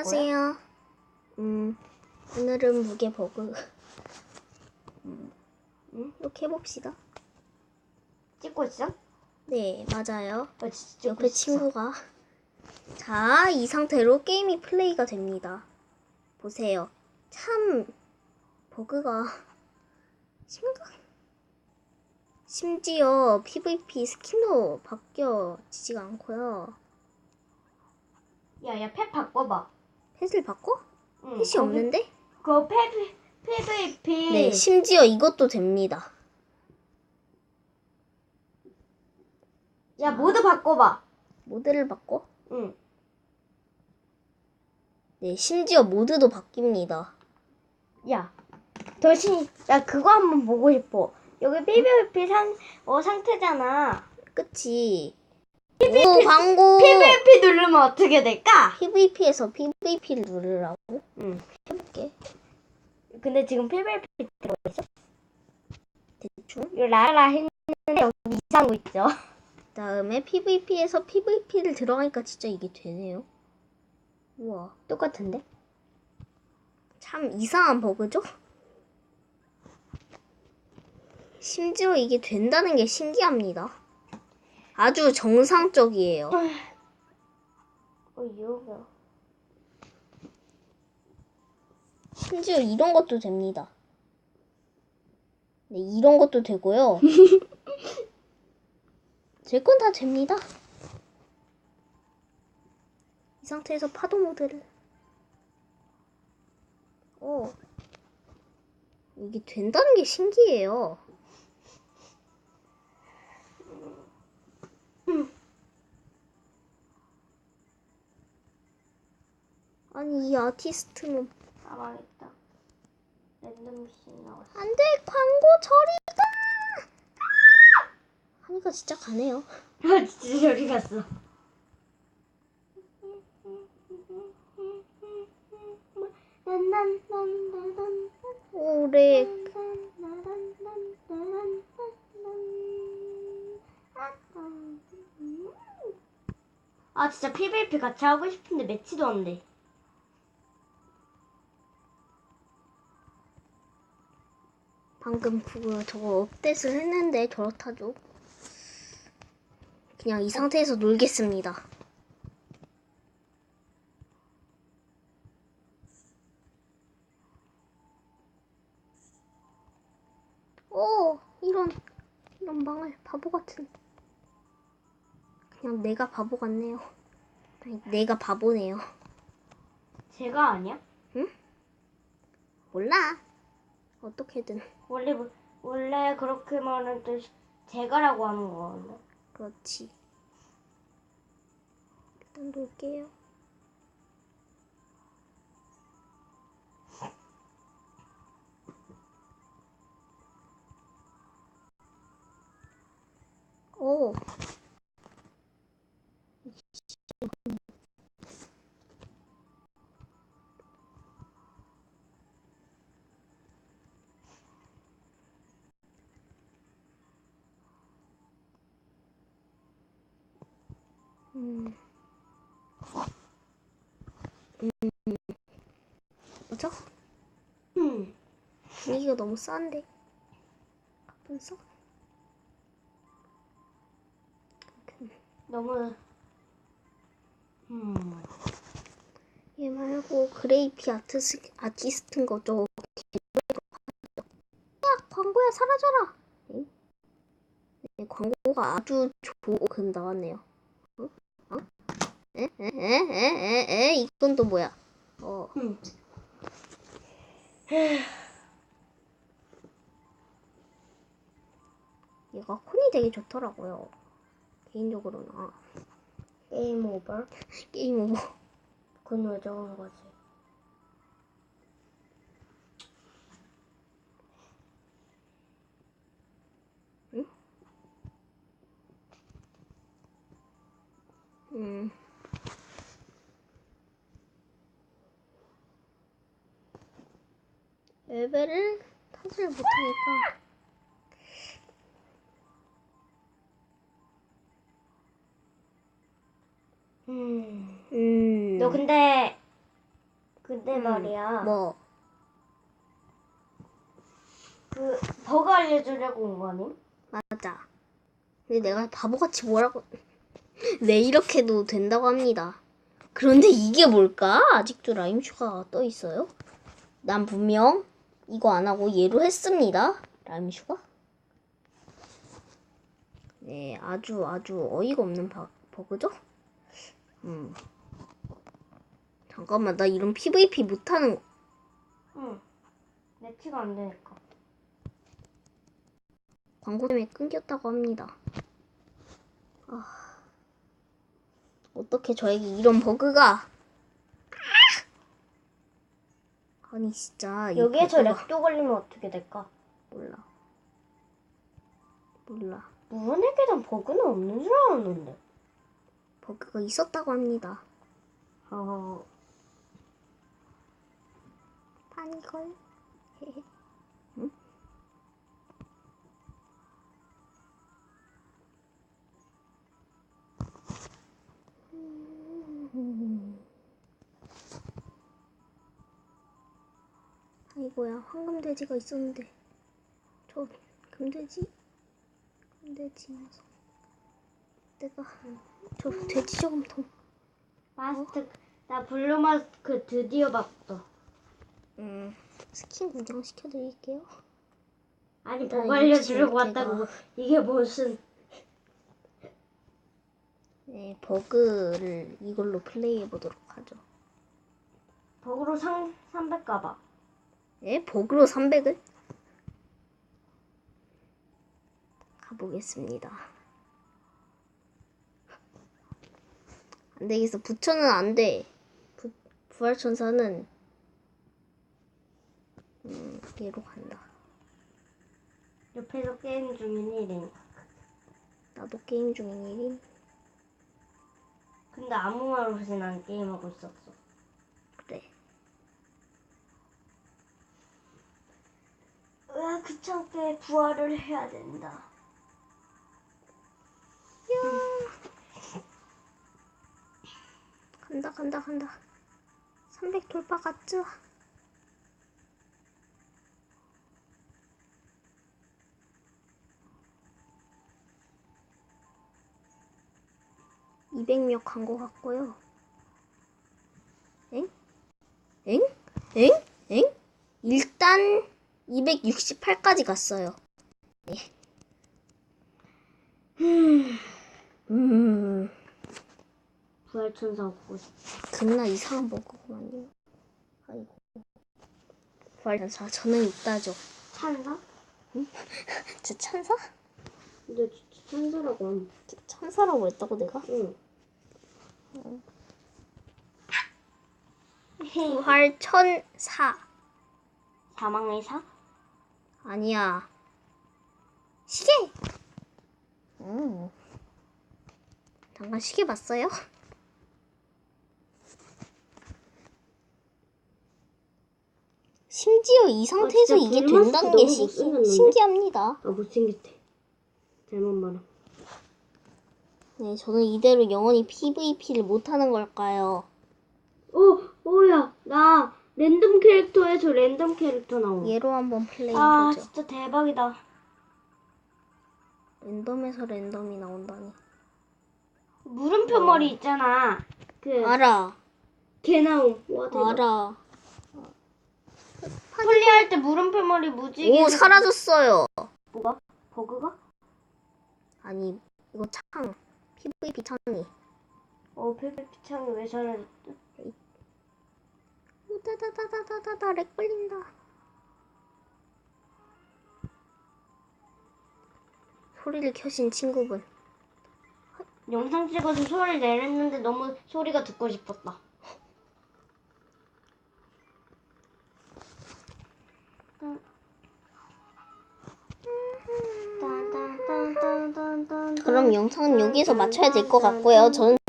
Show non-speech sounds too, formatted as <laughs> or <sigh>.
안녕하세요. 음, 오늘은 무게 버그. 음, 음, 이렇게 해봅시다. 찍고 있어? 네, 맞아요. 어, 옆에 있어. 친구가. 자, 이 상태로 게임이 플레이가 됩니다. 보세요. 참, 버그가 심각. 심지어 PVP 스킨도 바뀌어지지가 않고요. 야, 야, 펫 바꿔봐. 펫을 바꿔? 응, 펫이 거기- 없는데? 그거 펫, PVP. 네, 심지어 이것도 됩니다. 야, 모두 바꿔봐. 모드를 바꿔? 응. 네, 심지어 모드도 바뀝니다. 야, 대신, 나 그거 한번 보고 싶어. 여기 PVP 상, 어, 상태잖아. 그치? 오, 광고! PVP 누르면 어떻게 될까? PVP에서 PVP를 누르라고? 응. 해볼게. 근데 지금 PVP 들어 있어? 대충. 이거 라라 했는데 여기 이상한 거 있죠? 다음에 PVP에서 PVP를 들어가니까 진짜 이게 되네요. 우와. 똑같은데? 참 이상한 버그죠? 심지어 이게 된다는 게 신기합니다. 아주 정상적이에요. 어, 이거가. 심지어 이런 것도 됩니다. 네, 이런 것도 되고요. <laughs> 제 건 다 됩니다. 이 상태에서 파도 모드를. 어. 이게 된다는 게 신기해요. 아니, 이 아티스트는 아, 망했다. 랜덤 미션 나왔어. 안 돼, 광고 저리 가! 하니까 진짜 가네요. <laughs> 아, 진짜 저리 갔어. 오래 아 진짜 PVP 같이 하고 싶은데 매치도 안 돼. 방금 그거 저거 업데이트를 했는데 저렇다죠. 그냥 이 상태에서 놀겠습니다. 오 이런 이런 망할 바보 같은. 그냥 내가 바보 같네요. 아니, 내가 바보네요. 제가 아니야? 몰라. 어떻게든. 원래 뭐- 원래 그렇게 말할 때 제가라고 하는 거거든. 그렇지. 일단 놓을게요. 오. 음. 음. 뭐죠? 음. 분위기가 너무 싼데. 가끔 써? 너무 음. 얘 말고 그레이피 아트스, 아티스트인 거죠. 야 광고야 사라져라. 응? 네, 광고가 아주 좋은 나왔네요. 어? 어? 에? 에? 에? 에? 에? 에? 이건 또 뭐야? 어. 음. 얘가 콘이 되게 좋더라고요. 개인적으로는. 아, 게임 오버. 게임 오버. 그건 왜 저런 거지? 레벨을 탓을 못하니까. 음. 음. 너 근데 근데 음, 말이야. 뭐 그 버거 알려주려고 온 거 아님? 맞아. 근데 내가 바보같이 뭐라고 <laughs> 네 이렇게도 된다고 합니다. 그런데 이게 뭘까? 아직도 라임 슈가가 떠 있어요? 난 분명 이거 안 하고 얘로 했습니다. 라임 슈가? 네, 아주 아주 어이가 없는 바, 버그죠? 음. 잠깐만, 나 이런 PVP 못하는 거. 응. 내 티가 안 되니까. 광고 때문에 끊겼다고 합니다. 아, 어떻게 저에게 이런 버그가? 아! 아니 진짜 이 여기에서 렉도 걸리면 어떻게 될까? 몰라 몰라 무은의 계단 버그는 없는 줄 알았는데. 버그가 있었다고 합니다. 어, 파니걸 아이 고야 황금돼지가 있었는데 저 금돼지 금돼지 녀석 내가 저 돼지 저금통 마스크, 나 블루 마스크 드디어 봤어. 음 스킨 구경 시켜드릴게요. 아니, 나 이거 알려주려고 왔다고. 이게 무슨. 네 버그를 이걸로 플레이해 보도록 하죠. 버그로 상, 300 가봐. 예? 버그로 300을? 가보겠습니다. 안 되겠어. 부처는 안 돼. 부, 부활천사는, 음, 얘로 간다. 옆에서 게임 중인 일인. 나도 게임 중인 일임. 근데 아무 말 없이 난 게임하고 있었어. 으아, 귀찮게 부활을 해야 된다. 야. 간다, 간다, 간다. 300 돌파 갔죠? (200몇) 간 것 같고요. 엥? 엥? 엥? 엥? 일단 268까지 갔어요. 네. 음, 부활천사 없고 싶어. 겁나 이상한 버그구만요. 아이고. 부활전사 저는 있다죠. 찬사? 저 천사? <laughs> 근데 함. 저 천사라고 했다고 내가? 응. 부활천사. 사망의 사? 아니야. 시계! 음. 잠깐 시계 봤어요? 심지어 이 상태에서 아, 진짜 이게 된다는 너무 게 시-? 신기합니다. 아 못생겼대. 잘못 말함. 네, 저는 이대로 영원히 PVP를 못하는 걸까요? 오, 오야, 나 랜덤 캐릭터에서 랜덤 캐릭터 나옴. 얘로 한번 아, 플레이해보죠. 진짜 대박이다. 랜덤에서 랜덤이 나온다니. 물음표 머리 있잖아. 그, 알아, 걔 나옴. 와, 대박. 알아. 플레이할 때 물음표 머리 무지개. 오, 사라졌어요. 뭐가? 버그가? 아니, 이거 창. PVP 창이. 어, 페페 피창이 왜 사라졌지? 오, 다다다다다다다, 렉 걸린다. 소리를 켜신 친구분. 영상 찍어서 소리를 내렸는데 너무 소리가 듣고 싶었다. 그럼 영상은 여기서 마쳐야 될 것 같고요. 저는.